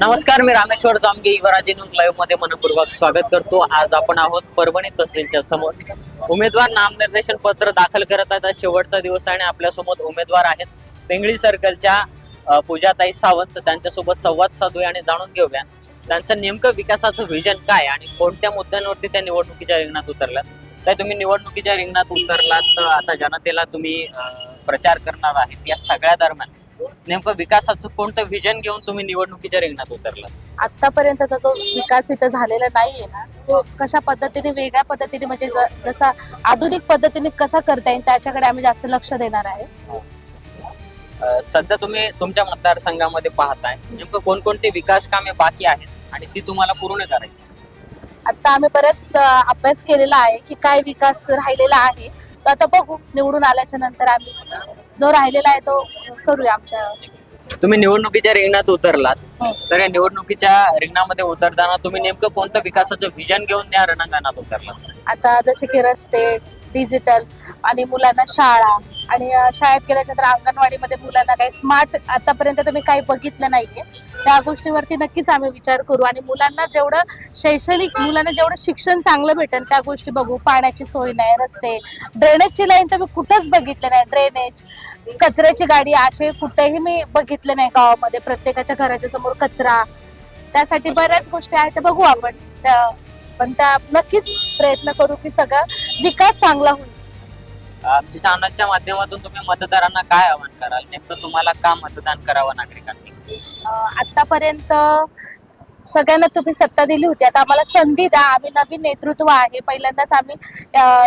नमस्कार मी रामेश्वर जामगे युवराजे न्यूज लाईव्हमध्ये मनपूर्वक स्वागत करतो. आज आपण आहोत परभणी तहसीलच्या समोर. उमेदवार नामनिर्देशन पत्र दाखल करत आहेत. आज शेवटचा दिवस आहे आणि आपल्यासोबत उमेदवार आहेत पेंगळी सर्कलच्या पूजाताई सावंत. त्यांच्यासोबत संवाद साधूया आणि जाणून घेऊया. त्यांचं नेमकं विकासाचं व्हिजन काय आणि कोणत्या मुद्द्यांवरती त्या निवडणुकीच्या रिंगणात उतरल्यात? काय तुम्ही निवडणुकीच्या रिंगणात उतरलात तर आता जनतेला तुम्ही प्रचार करणार आहेत या सगळ्या दरम्यान. नेमकं विकासाचं कोणतं विजन घेऊन तुम्ही निवडणुकीच्या रिंगणात उतरलात? आतापर्यंतचा जो विकास इथं झालेला नाहीये ना तो कशा पद्धतीने वेगळ्या पद्धतीने म्हणजे ज- जसा आधुनिक पद्धतीने कसा करता येईल त्याच्याकडे आम्ही जास्त लक्ष देणार आहे. अ, सध्या तुम्ही तुमच्या मतदारसंघामध्ये पाहताय. नेमकं कोणकोणते विकास कामे बाकी आहेत आणि ती तुम्हाला पूर्ण करायची आता आम्ही बरेच अं, अभ्यास केलेला आहे की काय विकास राहिलेला आहे. आता बघू निवडून आल्याच्यानंतर आम्ही जो राहिलेला आहे तो करूया आमच्या. तुम्ही निवडणुकीच्या रिंगणात उतरलात. हो. तर या निवडणुकीच्या रिंगणामध्ये उतरताना तुम्ही नेमकं कोणतं विकासाचं विजन घेऊन या रणांगणात उतरलात? आता जसे की रस्ते डिजिटल आणि मुलांना शाळा आणि शाळेत गेल्याच्या तर अंगणवाडीमध्ये मुलांना काही स्मार्ट आतापर्यंत तर मी काही बघितलं नाहीये. त्या गोष्टीवरती नक्कीच आम्ही विचार करू आणि मुलांना जेवढं शैक्षणिक मुलांना जेवढं शिक्षण चांगलं भेटेल त्या गोष्टी बघू. पाण्याची सोय नाही रस्ते. ड्रेनेजची लाईन तर मी कुठंच बघितलं नाही. ड्रेनेज कचऱ्याची गाडी असे कुठेही मी बघितले नाही गावामध्ये. प्रत्येकाच्या घराच्या समोर कचरा. त्यासाठी बऱ्याच गोष्टी आहेत त्या बघू आपण. त्या पण त्या नक्कीच प्रयत्न करू की सगळा विकास चांगला होईल. आमच्या चॅनलच्या माध्यमातून तुम्ही मतदारांना काय आवाहन कराल? नेमकं तुम्हाला का मतदान करावं नागरिकांनी? आतापर्यंत सगळ्यांना तुम्ही सत्ता दिली होती. आता आम्हाला संधी द्या. आम्ही नवीन नेतृत्व आहे. पहिल्यांदाच आम्ही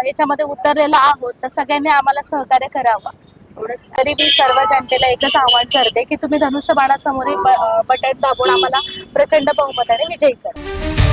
याच्यामध्ये उतरलेलो आहोत. तर सगळ्यांनी आम्हाला सहकार्य करावं. एवढंच. तरी मी सर्व जनतेला एकच आव्हान करते की तुम्ही धनुष्यबाणासमोर बटन दाबून आम्हाला प्रचंड बहुमताने विजयी करा.